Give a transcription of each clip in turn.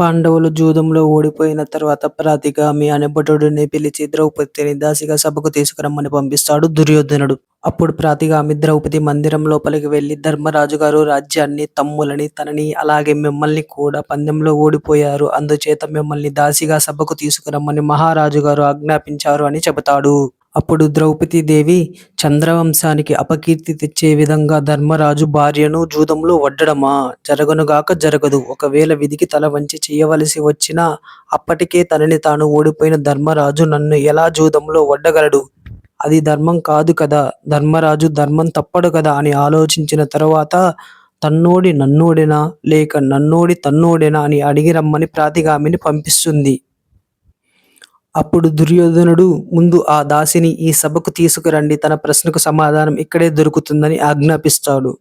పాండవులు జూదంలో ఓడిపోయిన తర్వాత ప్రతిగామి అనే భటుడిని పిలిచి ద్రౌపదిని దాసిగా సభకు తీసుకురమ్మని పంపిస్తాడు దుర్యోధనుడు. అప్పుడు ప్రతిగామి ద్రౌపది మందిరం లోపలికి వెళ్ళి ధర్మరాజు గారు రాజ్యాన్ని, తమ్ములని, తనని అలాగే మిమ్మల్ని కూడా పందెంలో ఓడిపోయారు. అందుచేత మిమ్మల్ని దాసిగా సభకు తీసుకురమ్మని మహారాజు గారు ఆజ్ఞాపించారు అని చెబుతాడు. అప్పుడు ద్రౌపదీదేవి చంద్రవంశానికి అపకీర్తి తెచ్చే విధంగా ధర్మరాజు భార్యను జూదంలో వడ్డడమా జరగనుగాక జరగదు. ఒకవేళ విధికి తల వంచి చేయవలసి వచ్చినా అప్పటికే తనని తాను ఓడిపోయిన ధర్మరాజు నన్ను ఎలా జూదంలో వడ్డగలడు అది ధర్మం కాదు కదా! ధర్మరాజు ధర్మం తప్పడు కదా అని ఆలోచించిన తరువాత తన్నోడి నన్నోడేనా లేక నన్నోడి తన్నోడెనా అని అడిగి రమ్మని ప్రాతిగామిని పంపిస్తుంది. అప్పుడు దుర్యోధనుడు ముందు ఆ దాసిని ఈ సభకు తీసుకురండి తన ప్రశ్నకు సమాధానం ఇక్కడే దొరుకుతుందని ఆజ్ఞాపిస్తాడు.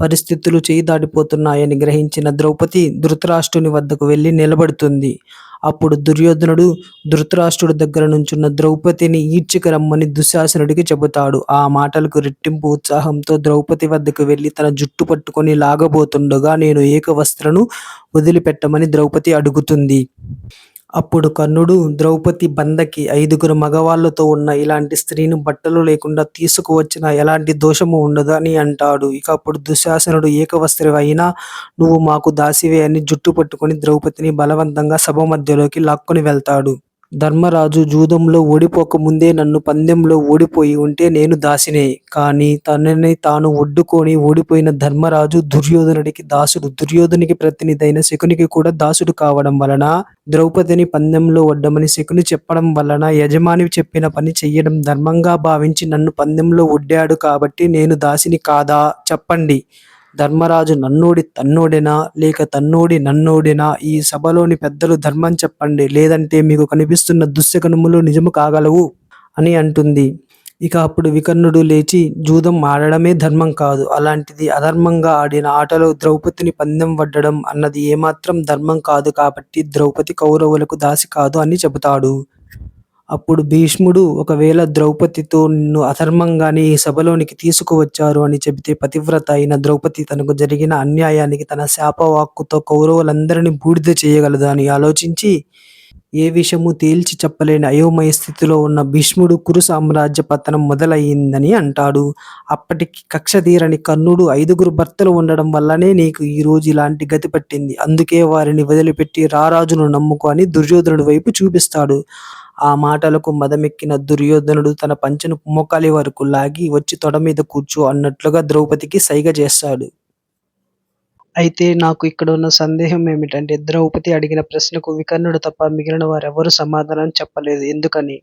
పరిస్థితులు చేయి దాటిపోతున్నాయని గ్రహించిన ద్రౌపది ధృతరాష్ట్రుని వద్దకు వెళ్ళి నిలబడుతుంది. అప్పుడు దుర్యోధనుడు ధృతరాష్ట్రుడి దగ్గర నుంచున్న ద్రౌపదిని ఈడ్చుకు రమ్మని దుశ్శాసనుడికి చెబుతాడు. ఆ మాటలకు రెట్టింపు ఉత్సాహంతో ద్రౌపది వద్దకు వెళ్ళి తన జుట్టు పట్టుకొని లాగబోతుండగా నేను ఏకవస్త్రను వదిలిపెట్టమని ద్రౌపది అడుగుతుంది. అప్పుడు కర్ణుడు ద్రౌపది బంధకి ఐదుగురు మగవాళ్ళతో ఉన్న ఇలాంటి స్త్రీని బట్టలు లేకుండా తీసుకువచ్చిన ఎలాంటి దోషము ఉండదు అని అంటాడు. ఇక అప్పుడు దుశ్శాసనుడు ఏకవస్త్రి అయినా నువ్వు మాకు దాసివే అని జుట్టు పట్టుకొని ద్రౌపదిని బలవంతంగా సభ మధ్యలోకి లాక్కొని వెళ్తాడు. ధర్మరాజు జూదంలో ఓడిపోక ముందే నన్ను పందెంలో ఓడిపోయి ఉంటే నేను దాసినే. కానీ తనని తాను ఒడ్డుకొని ఓడిపోయిన ధర్మరాజు దుర్యోధనుడికి దాసుడు. దుర్యోధనికి ప్రతినిధైన శకునికి కూడా దాసుడు కావడం వలన ద్రౌపదిని పందెంలో ఒడ్డమని శకుని చెప్పడం వలన యజమాని చెప్పిన పని చెయ్యడం ధర్మంగా భావించి నన్ను పందెంలో ఒడ్డాడు కాబట్టి నేను దాసిని కాదా? చెప్పండి. ధర్మరాజు నన్నోడి తన్నోడేనా? లేక తన్నోడి నన్నోడేనా? ఈ సభలోని పెద్దలు ధర్మం చెప్పండి. లేదంటే మీకు కనిపిస్తున్న దుశ్శకునములు నిజము కాగలవు అని అంటుంది. ఇక అప్పుడు వికర్ణుడు లేచి జూదం ఆడడమే ధర్మం కాదు. అలాంటిది అధర్మంగా ఆడిన ఆటలో ద్రౌపదిని పందెం వడ్డడం అన్నది ఏమాత్రం ధర్మం కాదు కాబట్టి ద్రౌపది కౌరవులకు దాసి కాదు అని చెబుతాడు. అప్పుడు భీష్ముడు ఒకవేళ ద్రౌపదితో నిన్ను అధర్మంగానే ఈ సభలోనికి తీసుకువచ్చారు అని చెబితే పతివ్రత అయిన ద్రౌపది తనకు జరిగిన అన్యాయానికి తన శాపవాక్కుతో కౌరవులందరినీ బూడిద చేయగలదు అని ఆలోచించి ఏ విషయము తేల్చి చెప్పలేని అయోమయ స్థితిలో ఉన్న భీష్ముడు కురు సామ్రాజ్య పతనం మొదలయ్యిందని అంటాడు. అప్పటికి కక్ష తీరని కర్ణుడు ఐదుగురు భర్తలు ఉండడం వల్లనే నీకు ఈ రోజు ఇలాంటి గతి పట్టింది. అందుకే వారిని వదిలిపెట్టి రారాజును నమ్ముకొని దుర్యోధనుడి వైపు చూపిస్తాడు. ఆ మాటలకు మదమెక్కిన దుర్యోధనుడు తన పంచెను మోకాలి వరకు లాగి వచ్చి తొడమీద కూర్చో అన్నట్లుగా ద్రౌపదికి సైగ చేస్తాడు. అయితే నాకు ఇక్కడున్న సందేహం ఏమిటంటే ద్రౌపది అడిగిన ప్రశ్నకు వికర్ణుడు తప్ప మిగిలిన వారెవరూ సమాధానం చెప్పలేదు. ఎందుకని?